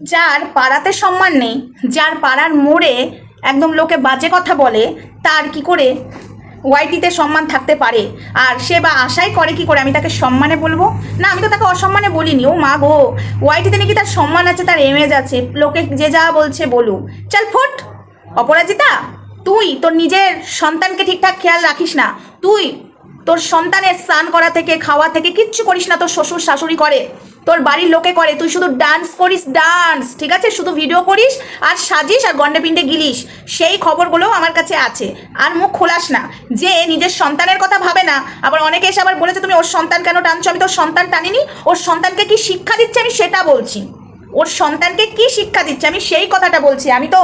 যার পাড়াতে সম্মান নেই, যার পাড়ার মোড়ে একদম লোকে বাজে কথা বলে, তার কি করে ওয়াইটিতে সম্মান থাকতে পারে? আর সে বা আশাই করে কি করে? আমি তাকে সম্মানে বলব? না, আমি তো তাকে অসম্মানে বলিনি। ও মা গো, ওয়াইটিতে নাকি তার সম্মান আছে, তার এমেজ আছে। লোকে যে যা বলছে বলুক। চল ফুট। অপরাজিতা, তুই তোর নিজের সন্তানকে ঠিকঠাক খেয়াল রাখিস না। তুই তোর সন্তানের স্নান করা থেকে, খাওয়া থেকে কিচ্ছু করিস না, তোর শ্বশুর শাশুড়ি করে। তোর বাড়ির লোকে করে, তুই শুধু ডান্স করিস ডান্স ঠিক আছে? শুধু ভিডিও করিস আর সাজিস আর গন্ডে পিণ্ডে গিলিস। সেই খবরগুলোও আমার কাছে আছে। আর মুখ খোলাস না। যে নিজের সন্তানের কথা ভাবে না, আবার অনেকে এসে আবার বলেছে, তুমি ওর সন্তান কেন টানছো? আমি তোর সন্তান টানিনি। ওর সন্তানকে কি শিক্ষা দিচ্ছে আমি সেটা বলছি। ওর সন্তানকে কি শিক্ষা দিচ্ছে? আমি সেই কথাটা বলছি। আমি তো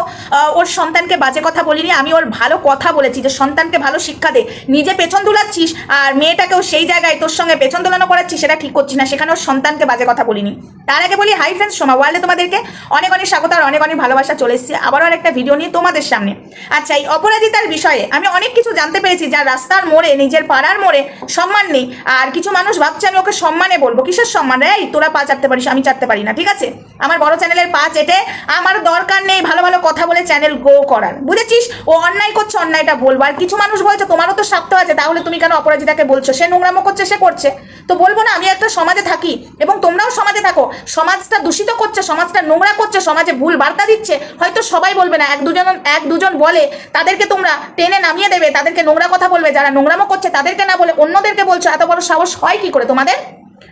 ওর সন্তানকে বাজে কথা বলিনি, আমি ওর ভালো কথা বলেছি যে সন্তানকে ভালো শিক্ষা দে। নিজে পেছন দুলাচ্ছিস আর মেয়েটাকেও সেই জায়গায় তোর সঙ্গে পেছন দোলানো করাচ্ছিস, সেটা ঠিক করছি না। সেখানে ওর সন্তানকে বাজে কথা বলিনি। তার আগে বলি হাই ফ্রেন্ডস সোমা ওয়ার্ল্ডে তোমাদেরকে অনেক অনেক স্বাগত আর অনেক অনেক ভালোবাসা চলে এসেছে। আবারও একটা ভিডিও নিয়ে তোমাদের সামনে। আচ্ছা এই অপরাজিতার বিষয়ে আমি অনেক কিছু জানতে পেরেছি, যার রাস্তার মোড়ে, নিজের পাড়ার মোড়ে সম্মান নেই। আর কিছু মানুষ ভাবছে, আমি ওকে সম্মানে বলব। কিসের সম্মান? এই, তোরা পা চাটতে পারিস, আমি চাটতে পারি না। ঠিক আছে? আমার বড় চ্যানেলের পা চেটে আমার দরকার নেই ভালো ভালো কথা বলে চ্যানেল গ্রো করার। বুঝেছিস? ও অন্যায় করছে, অন্যায়টা বলব। আর কিছু মানুষ বলছে, তোমারও তো স্বার্থ আছে, তাহলে তুমি কেন অপরাজিতাকে বলছো? সে নোংরামো করছে, সে করছে। তো বলব না, আমি একটা সমাজে থাকি এবং তোমরাও সমাজে থাকো। সমাজটা দূষিত করছে, সমাজটা নোংরা করছে, সমাজে ভুল বার্তা দিচ্ছে। হয়তো সবাই বলবে না, এক দুজন এক দুজন বলে, তাদেরকে তোমরা টেনে নামিয়ে দেবে, তাদেরকে নোংরা কথা বলবে। যারা নোংরামো করছে, তাদেরকে না বলে অন্যদেরকে বলছো, এত বড় সাহস হয় কি করে তোমাদের?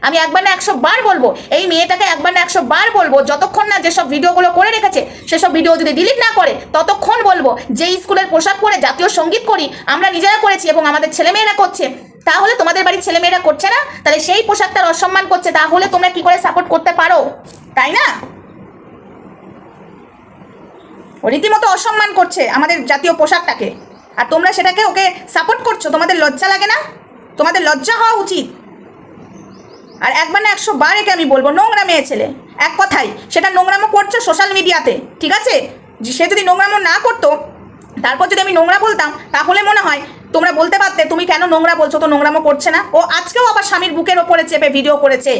আমি একবার না একশো বার বলব, এই মেয়েটাকে একবার না একশো বার বলব, যতক্ষণ না যেসব ভিডিওগুলো করে রেখেছে, সেসব ভিডিও যদি ডিলিট না করে, ততক্ষণ বলব যে স্কুলের পোশাক পরে জাতীয় সংগীত করি, আমরা নিজেরা করেছি এবং আমাদের ছেলেমেয়েরা করছে। তাহলে তোমাদের বাড়ির ছেলেমেয়েরা করছে না? তাহলে সেই পোশাকটার অসম্মান করছে, তাহলে তোমরা কি করে সাপোর্ট করতে পারো? তাই না? রীতিমতো অসম্মান করছে আমাদের জাতীয় পোশাকটাকে। আর তোমরা সেটাকে ওকে সাপোর্ট করছ, তোমাদের লজ্জা লাগে না? তোমাদের লজ্জা হওয়া উচিত। আর একবার না একশো বার একে আমি বলব, নোংরা মেয়ে ছেলে। এক কথাই সেটা নোংরামো করছে সোশ্যাল মিডিয়াতে ঠিক আছে? সে যদি নোংরামো না করতো, তারপর যদি আমি নোংরা বলতাম, তাহলে মনে হয় তোমরা বলতে পারতে, তুমি কেন নোংরা বলছো? তো নোংরামো করছে না। ও আজকেও আবার স্বামীর বুকের ওপরে চেপে ভিডিও করেছে।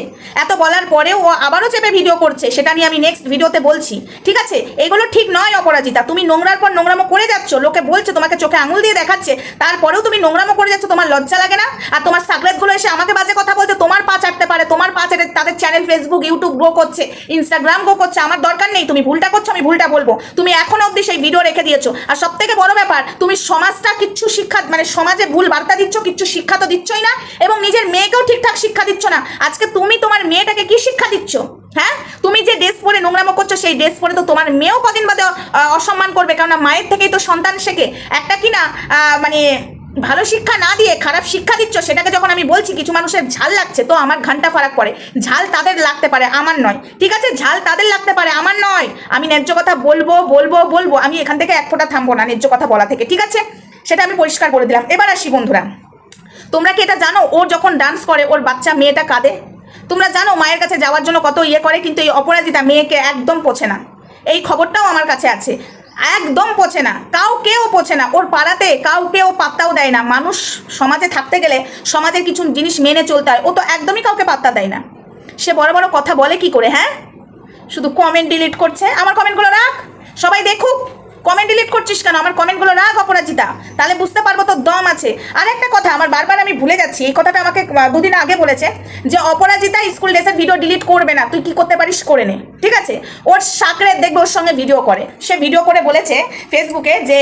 এত বলার পরেও ও আবারও চেপে ভিডিও করছে। সেটা নিয়ে আমি নেক্সট ভিডিওতে বলছি। ঠিক আছে? এগুলো ঠিক নয়, অপরাজিতা। তুমি নোংরার পর নোংরামো করে যাচ্ছ। লোকে বলছে, তোমাকে চোখে আঙুল দিয়ে দেখাচ্ছে। তারপরেও তুমি নোংরামো করে যাচ্ছ, তোমার লজ্জা লাগে না? আর তোমার সাকলেতগুলো এসে আমাকে বাজে কথা বলছে, তোমার পা চাটতে পারে। তোমার পা চাটে তাদের চ্যানেল ফেসবুক ইউটিউব গ্রো করছে ইনস্টাগ্রাম গ্রো করছে। আমার দরকার নেই, তুমি ভুলটা করছ, আমি ভুলটা বলব। তুমি এখনও অবধি সেই ভিডিও রেখে দিয়েছ। আর সব থেকে বড় ব্যাপার, তুমি সমাজটা কিচ্ছু শিক্ষা মানে সমাজে ভুল বার্তা দিচ্ছ, কিচ্ছু শিক্ষা তো দিচ্ছই না এবং নিজের মেয়েকেও ঠিকঠাক শিক্ষা দিচ্ছ না। আজকে তুমি তোমার মেয়েটাকে কি শিক্ষা দিচ্ছ? হ্যাঁ? তুমি যে ড্রেস পরে নোংরামো করছ, সেই ড্রেস পরে তো তোমার মেয়েও কদিন বাদে অসম্মান করবে। কেননা মায়ের থেকেই তো সন্তান শেখে। একটা কি না মানে ভালো শিক্ষা না দিয়ে খারাপ শিক্ষা দিচ্ছ, সেটাকে যখন আমি বলছি, কিছু মানুষের ঝাল লাগছে, তো আমার ঘণ্টা ফারাক পড়ে। ঝাল তাদের লাগতে পারে, আমার নয়। ঠিক আছে? ঝাল তাদের লাগতে পারে, আমার নয়। আমি ন্যায্য কথা বলব বলব বলব। আমি এখান থেকে এক ফোঁটা থামবো না ন্যায্য কথা বলা থেকে। ঠিক আছে? সেটা আমি পরিষ্কার করে দিলাম। এবার আসি বন্ধুরা। তোমরা কি এটা জানো? ও যখন ডান্স করে, ওর বাচ্চা মেয়েটা কাঁদে। তোমরা জানো মায়ের কাছে যাওয়ার জন্য কত ইয়ে করে, কিন্তু এই অপরাজিতা মেয়েকে একদম পোছে না। এই খবরটাও আমার কাছে আছে। একদম পোছে না। কাউকেও পোছে না। ওর পাড়াতে কাউকেও পাত্তাও দেয় না। মানুষ সমাজে থাকতে গেলে সমাজের কিছু জিনিস মেনে চলতে হয়। ও তো একদমই কাউকে পাত্তা দেয় না। সে বড় বড় কথা বলে কি করে হ্যাঁ? শুধু কমেন্ট ডিলিট করছে। আমার কমেন্টগুলো রাখ। সবাই দেখুক। কমেন্ট ডিলিট করছিস কেন? আমার কমেন্টগুলো রাখ অপরাজিতা। তাহলে বুঝতে পারব তোর দম আছে। আর একটা কথা, আমার বারবার আমি ভুলে যাচ্ছি, এই কথাটা আমাকে দুদিন আগে বলেছে যে অপরাজিতা স্কুল ড্রেসের ভিডিও ডিলিট করবে না, তুই কি করতে পারিস করে নে, ঠিক আছে? ওর সাকরেত দেখবে ওর সঙ্গে ভিডিও করে। সে ভিডিও করে বলেছে ফেসবুকে যে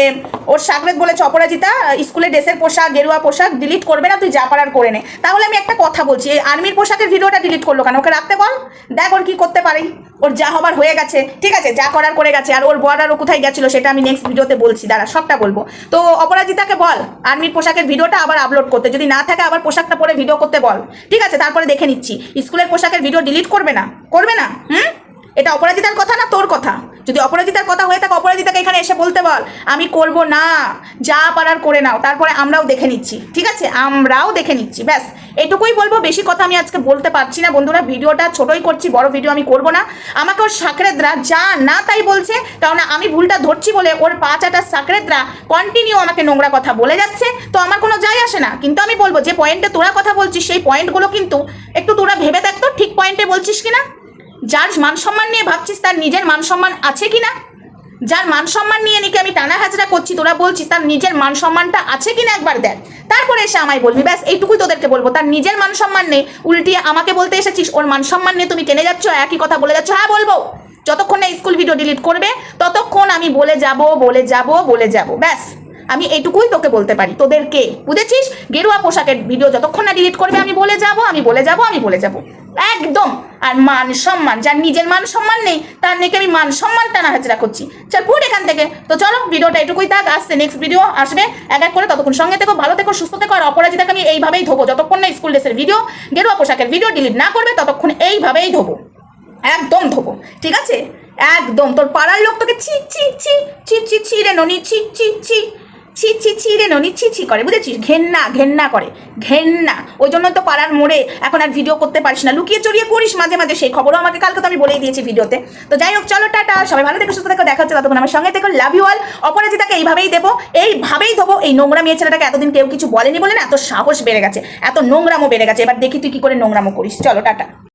ওর সাকরেত বলেছে, অপরাজিতা স্কুলের ড্রেসের পোশাক, গেরুয়া পোশাক ডিলিট করবে না, তুই যা পারার করে নে। তাহলে আমি একটা কথা বলছি, এই আর্মির পোশাকের ভিডিওটা ডিলিট করল কেন? ওকে রাখতে বল, দেখ ওর কি করতে পারি। ওর যা হবার হয়ে গেছে, ঠিক আছে? যা করার করে গেছে, আর ওর বর আর ও কোথায় গেছিল সেটা আমি নেক্সট ভিডিওতে বলছি, দাঁড়া, সবটা বলব। তো অপরাজিতাকে বল, আর্মির পোশাকের ভিডিওটা আবার আপলোড করতে। যদি না থাকে আবার পোশাকটা পরে ভিডিও করতে বল। ঠিক আছে, তারপরে দেখে নিচ্ছি। স্কুলের পোশাকের ভিডিও ডিলিট করবে না? করবে না? হুম? এটা অপরাজিতার কথা না তোর কথা? যদি অপরাজিতার কথা হয়ে থাকে, অপরাজিতাকে এখানে এসে বলতে বল, আমি করব না, যা পারার করে নাও, তারপরে আমরাও দেখে নিচ্ছি, ঠিক আছে? আমরাও দেখে নিচ্ছি, ব্যাস। এটুকুই বলব, বেশি কথা আমি আজকে বলতে পারছি না। বন্ধুরা, ভিডিওটা ছোটই করছি, বড় ভিডিও আমি করব না। আমাকে ওর সাকরেদরা যা না তাই বলছে কারণ আমি ভুলটা ধরছি বলে ওর পাঁচ আটার সাকরেদরা কন্টিনিউ আমাকে নোংরা কথা বলে যাচ্ছে। তো আমার কোনো যাই আসে না। কিন্তু আমি বলব, যে পয়েন্টে তোরা কথা বলছিস, সেই পয়েন্টগুলো কিন্তু একটু তোরা ভেবে দেখতো ঠিক পয়েন্টে বলছিস কিনা? যার মান সম্মান নিয়ে ভাবছিস, তার নিজের মান সম্মান আছে কি না যার মান সম্মান নিয়ে নাকি আমি টানা হাজরা করছি, তোরা বলছিস তার নিজের মান সম্মানটা আছে কিনা একবার দেখ। তারপরে এসে আমায় বলবি, ব্যাস, এইটুকুই তোদেরকে বলব। তার নিজের মান সম্মান নেই উল্টিয়ে আমাকে বলতে এসেছিস, ওর মান সম্মান নিয়ে তুমি কেনে যাচ্ছ, একই কথা বলে যাচ্ছ। হ্যাঁ বলব। যতক্ষণ না স্কুল ভিডিও ডিলিট করবে, ততক্ষণ আমি বলে যাব বলে যাব বলে যাব। ব্যাস। আমি এইটুকুই তোকে বলতে পারি। তোদেরকে বুঝেছিস? গেরুয়া পোশাকের ভিডিও যতক্ষণ না ডিলিট করবে, আমি বলে যাব, আমি বলে যাব, আমি বলে যাব। একদম। আর মান সম্মান, যার নিজের মান সম্মান নেই, তার নাকি আমি মান সম্মান টানা হাজরা করছি। চল পুর এখান থেকে। তো চলো ভিডিওটা এটুকুই থাক, আসছে নেক্সট ভিডিও আসবে। এক এক করে ততক্ষণ সঙ্গে থেকো, ভালো থেকো, সুস্থ থেকো, আর অপরাজিতাকে আমি এইভাবেই ধোবো। যতক্ষণ না স্কুল ড্রেসের ভিডিও গেরুয়া পোশাকের ভিডিও ডিলিট না করবে, ততক্ষণ এইভাবেই ধোবো। একদম ধোবো। ঠিক আছে? একদম। তোর পাড়ার লোক তোকে ছি ছি ছি ছি ছি ছি রে ননি, ছি ছি ছি। ছি ছি ছি রে ননি, ছি ছি করে, বুঝেছিস? ঘেন্না ঘেন্না করে, ঘেন্না। ওই জন্য তো পাড়ার মোড়ে এখন আর ভিডিও করতে পারিস না। লুকিয়ে চড়িয়ে করিস মাঝে মাঝে সেই খবরও আমাকে কালকে তো আমি বলেই দিয়েছি ভিডিওতে। তো যাই হোক, চলো, টাটা। সবাই ভালো থেকো, সুস্থ থেকো, দেখা হচ্ছে ততক্ষণ আমার সঙ্গে থেকো। লাভ ইউ অল অপরাজিতাকে এইভাবেই দেবো এইভাবেই দেবো এই নোংরা মেয়ে ছেলেটাকে এতদিন কেউ কিছু বলেনি বলে না, এত সাহস বেড়ে গেছে, এত নোংরামও বেড়ে গেছে। এবার দেখি তুই কি করে নোংরামো করিস। চলো, টাটা।